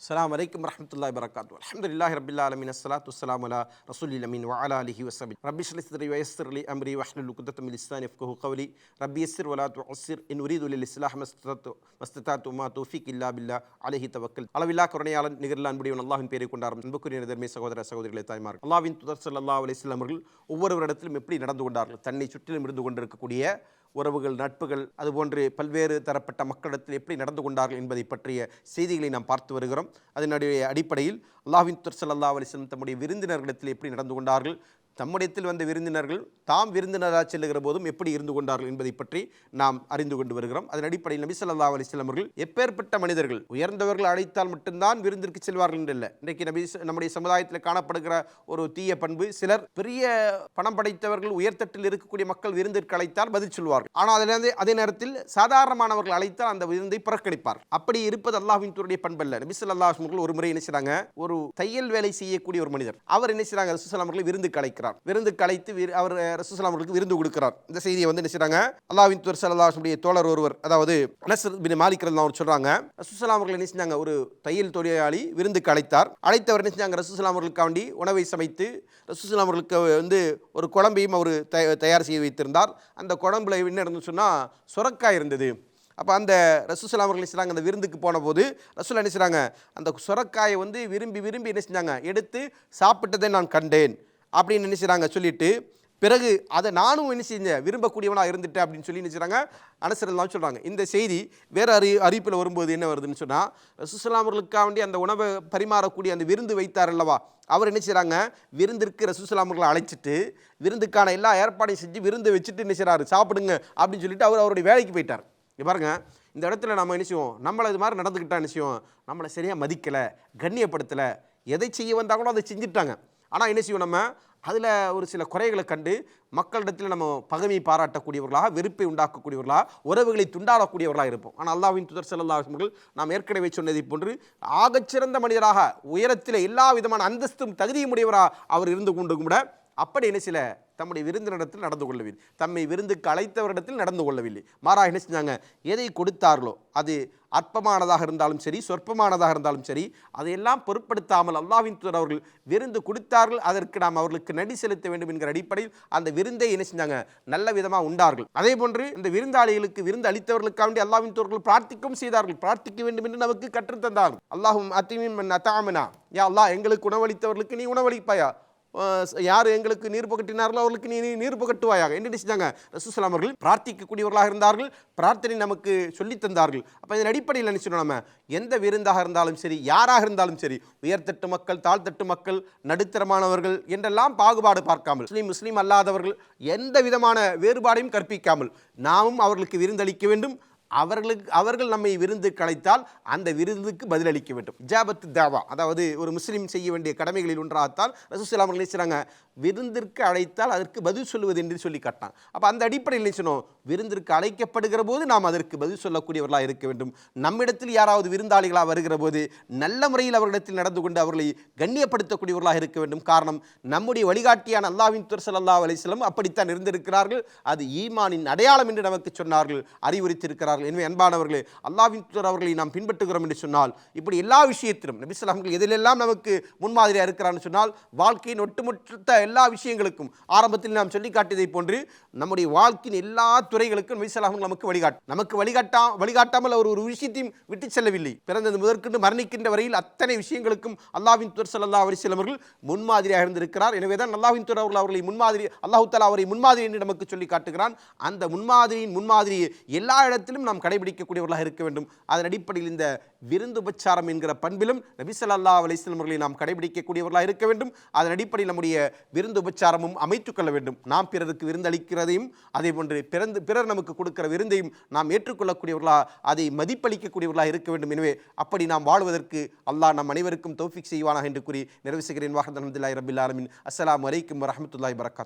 அஸ்லாம் வலைக்கம் வரஹ்மத்துல்லாஹி வரகாத்து அல்ஹம்துலில்லாஹி ரப்பில் அலமின் அஸ்லாத்து வஸ்ஸலாமு அலா ரசூலில் அமீன் வலா அலா வசபி ரபி ரப்பி ஷ்ரஹ் அலி அம்ரி வஹ்லுல் உக்தத்தம் இஸ்லான் லிசானி யஃப்கஹு ரபி ரப்பி யஸ்ஸிர் வலா துஅஸ்ஸிர் இன் உரீது உலில் இஸ்லாஹ் மஸ்தத்து மஸ்ததாத்து மா தூஃபிக் இல்லா பில்லா அலஹி தவக்கல் அளவில்லா கருணையாளன் நிகரில் அன்புடையவன் அல்லாஹ்வின் பேரை கொண்டாரும் அன்புக்குரிய நிதர்மை சகோதர சகோதரிகளை தாய்மார்கள் அல்லாவின் துதர் சல்லா அலி இஸ்லாமர்கள் ஒவ்வொரு ஒவ்வொருவரிடத்திலும் எப்படி நடந்து கொண்டார்கள் தன்னை சுற்றிலும் இருந்து கொண்டிருக்கக்கூடிய உறவுகள் நட்புகள் அதுபோன்று பல்வேறு தரப்பட்ட மக்களிடத்தில் எப்படி நடந்து கொண்டார்கள் என்பதை பற்றிய செய்திகளை நாம் பார்த்து வருகிறோம். அதனுடைய அடிப்படையில் அல்லாஹின் துர் சல்லா அலிஸ்லம் தம்முடைய விருந்தினர்களிடத்தில் எப்படி நடந்து கொண்டார்கள் தம்முடையத்தில் வந்த விருந்தினர்கள் தாம் விருந்தினராக செல்லுகிற போதும் எப்படி இருந்து கொண்டார்கள் என்பதை பற்றி நாம் அறிந்து கொண்டு வருகிறோம். அதன் அடிப்படையில் நபி ஸல்லல்லாஹு அலைஹி அவர்கள் எப்பேற்பட்ட மனிதர்கள் உயர்ந்தவர்கள் அழைத்தால் மட்டும்தான் விருந்திற்கு செல்வார்கள் என்று இல்லை. இன்றைக்கு நபி நம்முடைய சமுதாயத்தில் காணப்படுகிற ஒரு தீய பண்பு சிலர் பெரிய பணம் படைத்தவர்கள் உயர்தட்டில் இருக்கக்கூடிய மக்கள் விருந்திற்கு அழைத்தால் பதில் சொல்வார்கள். ஆனால் அதிலிருந்து அதே நேரத்தில் சாதாரணமானவர்கள் அழைத்தால் அந்த விருந்தை புறக்கணிப்பார். அப்படி இருப்பது அல்லாஹ்வின் தூருடைய பண்பல்ல. நபி ஸல்லல்லாஹு ஒரு முறை என்ன செய்றாங்க? ஒரு தையல் வேலை செய்யக்கூடிய ஒரு மனிதர். அவர் என்ன செய்றாங்க? ரசூலுல்லாஹி அவர்களை விருந்து அழைக்கிறார். கொடுக்கிறார். விருந்து விரு- அவர் ரசூசலாம் அவர்களுக்கு விருந்து கொடுக்கிறார். இந்த செய்தியை வந்து என்ன செய்கிறாங்க அல்லாவின் தூர் ஸல்லல்லாஹு தோழர் ஒருவர் அதாவது அனஸ் பின் மாலிக் அவர் சொல்கிறாங்க சொல்றாங்க. அவர்கள் என்ன செஞ்சாங்க? ஒரு தையல் தொழிலாளி விருந்துக்கு அழைத்தார் அழைத்தவர் என்ன செஞ்சாங்க? ரசூலுல்லாஹி அவர்களுக்காண்டி உணவை சமைத்து ரசூசலாம் அவர்களுக்கு வந்து ஒரு குழம்பையும் அவர் தயார் செய்து வைத்திருந்தார். அந்த குழம்புல என்ன இருந்துன்னு சொன்னால் சுரக்காய் இருந்தது. அப்போ அந்த ரசூசலாம் அவர்கள் என்ன அந்த விருந்துக்கு போன போது ரசூல் என்ன செய்கிறாங்க அந்த சுரக்காயை வந்து விரும்பி விரும்பி என்ன செஞ்சாங்க? எடுத்து சாப்பிட்டதை நான் கண்டேன். அப்படின்னு என்ன சொல்லிட்டு பிறகு அதை நானும் என்ன செஞ்சேன் விரும்பக்கூடியவனாக இருந்துட்டேன் அப்படின்னு சொல்லி என்ன செய்றாங்க அனுசரெல்லாம் சொல்கிறாங்க இந்த செய்தி வேறு அறி அறிவிப்பில் வரும்போது என்ன வருதுன்னு சொன்னால் ரசூசலாமர்களுக்காக வேண்டி அந்த உணவை பரிமாறக்கூடிய அந்த விருந்து வைத்தார் அல்லவா? அவர் என்ன செய்கிறாங்க விருந்திற்கு ரசூசலாமர்களை அழைச்சிட்டு விருந்துக்கான எல்லா ஏற்பாடையும் செஞ்சு விருந்து வச்சுட்டு என்ன செய்கிறாரு சாப்பிடுங்க அப்படின்னு சொல்லிட்டு அவர் அவருடைய வேலைக்கு போயிட்டார். இங்க பாருங்க இந்த இடத்துல நம்ம என்ன செய்வோம்? நம்மளை இது மாதிரி நடந்துக்கிட்டா என்ன செய்வோம்? நம்மளை சரியாக மதிக்கலை கண்ணியப்படுத்தலை. எதை செய்ய வந்தாங்களோ அதை செஞ்சுட்டாங்க. ஆனால் என்ன செய்வோம் நம்ம? அதில் ஒரு சில குறைகளை கண்டு மக்களிடத்தில் நம்ம பகைமை பாராட்டக்கூடியவர்களாக வெறுப்பை உண்டாக்கக்கூடியவர்களாக உறவுகளை துண்டாடக்கூடியவர்களாக இருப்போம். ஆனால் அல்லாவின் துதர் செல்லல்லா நாம் ஏற்கனவே சொன்னதை போன்று ஆகச்சிறந்த மனிதராக உயரத்தில் எல்லா விதமான அந்தஸ்தும் தகுதியும் உடையவராக அவர் இருந்து கொண்டு கூட அப்படி என்ன சில தம்முடைய விருந்தினிடத்தில் நடந்து கொள்ளவில்லை தம்மை விருந்துக்கு அழைத்தவரிடத்தில் நடந்து கொள்ளவில்லை. மாறாக என்ன செஞ்சாங்க? எதை கொடுத்தார்களோ அது அற்பமானதாக இருந்தாலும் சரி சொற்பமானதாக இருந்தாலும் சரி அதையெல்லாம் பொருட்படுத்தாமல் அல்லாவின் தூதர் அவர்கள் விருந்து கொடுத்தார்கள் அதற்கு நாம் அவர்களுக்கு நடி செலுத்த வேண்டும் என்கிற அடிப்படையில் அந்த விருந்தை என்ன செஞ்சாங்க? நல்ல விதமாக உண்டார்கள். அதே போன்று இந்த விருந்தாளிகளுக்கு விருந்து அளித்தவர்களுக்காக வேண்டிய அல்லாஹ்வின் தூதர்கள் பிரார்த்திக்கவும் செய்தார்கள். பிரார்த்திக்க வேண்டும் என்று நமக்கு கற்றுத்தந்தார்கள். அல்லாஹும் அத்திமின் அத்தாமனா. யா அல்லாஹ் எங்களுக்கு உணவளித்தவர்களுக்கு நீ உணவளிப்பாயா? யார் எங்களுக்கு நீர் புகட்டினார்களோ அவர்களுக்கு நீ நீர் புகட்டுவாயாக. என்று செஞ்சாங்க ரசூசலாம் அவர்கள் பிரார்த்திக்கக்கூடியவர்களாக இருந்தார்கள் பிரார்த்தனை நமக்கு சொல்லித் தந்தார்கள். அப்போ இதன் அடிப்படையில் என்ன சொன்னோம் நம்ம? எந்த விருந்தாக இருந்தாலும் சரி யாராக இருந்தாலும் சரி உயர்தட்டு மக்கள் தாழ்த்தட்டு மக்கள் நடுத்தரமானவர்கள் என்றெல்லாம் பாகுபாடு பார்க்காமல் முஸ்லீம் முஸ்லீம் அல்லாதவர்கள் எந்த விதமான வேறுபாடையும் கற்பிக்காமல் நாமும் அவர்களுக்கு விருந்தளிக்க வேண்டும். அவர்களுக்கு அவர்கள் நம்மை விருந்துக்கு அழைத்தால் அந்த விருந்துக்கு பதிலளிக்க வேண்டும். ஜாபத்து தேவா அதாவது ஒரு முஸ்லீம் செய்ய வேண்டிய கடமைகளில் ஒன்றாகத்தான் ரசூசலாம் அவர்கள் செய்கிறாங்க விருந்திற்கு அழைத்தால் அதற்கு பதில் சொல்லுவது என்று சொல்லி காட்டான் அப்போ அந்த அடிப்படையில் நினைச்சணும் சொன்னோம் விருந்திற்கு அழைக்கப்படுகிற போது நாம் அதற்கு பதில் சொல்லக்கூடியவர்களாக இருக்க வேண்டும். நம்மிடத்தில் யாராவது விருந்தாளிகளாக வருகிற போது நல்ல முறையில் அவர்களிடத்தில் நடந்து கொண்டு அவர்களை கண்ணியப்படுத்தக்கூடியவர்களாக இருக்க வேண்டும். காரணம் நம்முடைய வழிகாட்டியான அல்லாவின் துர் சல்லா அலிஸ்லம் அப்படித்தான் இருந்திருக்கிறார்கள். அது ஈமானின் அடையாளம் என்று நமக்கு சொன்னார்கள் அறிவுறுத்தியிருக்கிறார்கள் எனவே அன்பானவர்களே அல்லாவின் தூதர் அவர்களை நாம் பின்பற்றுகிறோம் என்று சொன்னால் இப்படி எல்லா விஷயத்திலும் நபிஸ்லாம்கள் எதிலெல்லாம் நமக்கு முன்மாதிரியாக இருக்கிறான்னு சொன்னால் வாழ்க்கையின் ஒட்டுமொத்த எல்லா விஷயங்களுக்கும் ஆரம்பத்தில் நாம் சொல்லி காட்டியதை போன்று நம்முடைய வாழ்க்கையின் எல்லா துறைகளுக்கும் நபிஸ்லாம்கள் நமக்கு வழிகாட்டு நமக்கு வழிகாட்டா வழிகாட்டாமல் அவர் ஒரு விஷயத்தையும் விட்டு செல்லவில்லை. பிறந்தது முதற்கொண்டு மரணிக்கின்ற வரையில் அத்தனை விஷயங்களுக்கும் அல்லாவின் துர் சல்லா அலிஸ்லம் அவர்கள் முன்மாதிரியாக இருந்திருக்கிறார். எனவே தான் அல்லாவின் துர் அவர்கள் அவர்களை முன்மாதிரி அல்லாஹு தலா அவரை முன்மாதிரி என்று நமக்கு சொல்லி காட்டுகிறான். அந்த முன்மாதிரியின் முன்மாதிரியை எல்லா இடத்திலும் நாம் கடைபிடிக்கக்கூடியவர்களாக இருக்க வேண்டும். அதன் அடிப்படையில் இந்த விருந்து உபச்சாரம் என்கிற பண்பிலும் நபிசல்லா ஸல்லல்லாஹு அவர்களை நாம் கடைபிடிக்கக்கூடியவர்களாக இருக்க வேண்டும். அதன் அடிப்படையில் நம்முடைய விருந்து உபச்சாரமும் அமைத்துக் கொள்ள வேண்டும். நாம் பிறருக்கு விருந்தளிக்கிறதையும் அதே போன்று பிறந்து பிறர் நமக்கு கொடுக்கிற விருந்தையும் நாம் ஏற்றுக்கொள்ளக்கூடியவர்களா அதை மதிப்பளிக்கக்கூடியவர்களாக இருக்க வேண்டும். எனவே அப்படி நாம் வாழ்வதற்கு அல்லாஹ் நம் அனைவருக்கும் தௌஃபிக் செய்வானாக என்று கூறி நிறைவு செய்கிறேன். வாஹத் அஹமதுல்லாய் ரபில் ஆலமின். அஸ்ஸலாமு அலைக்கும் வரகாத்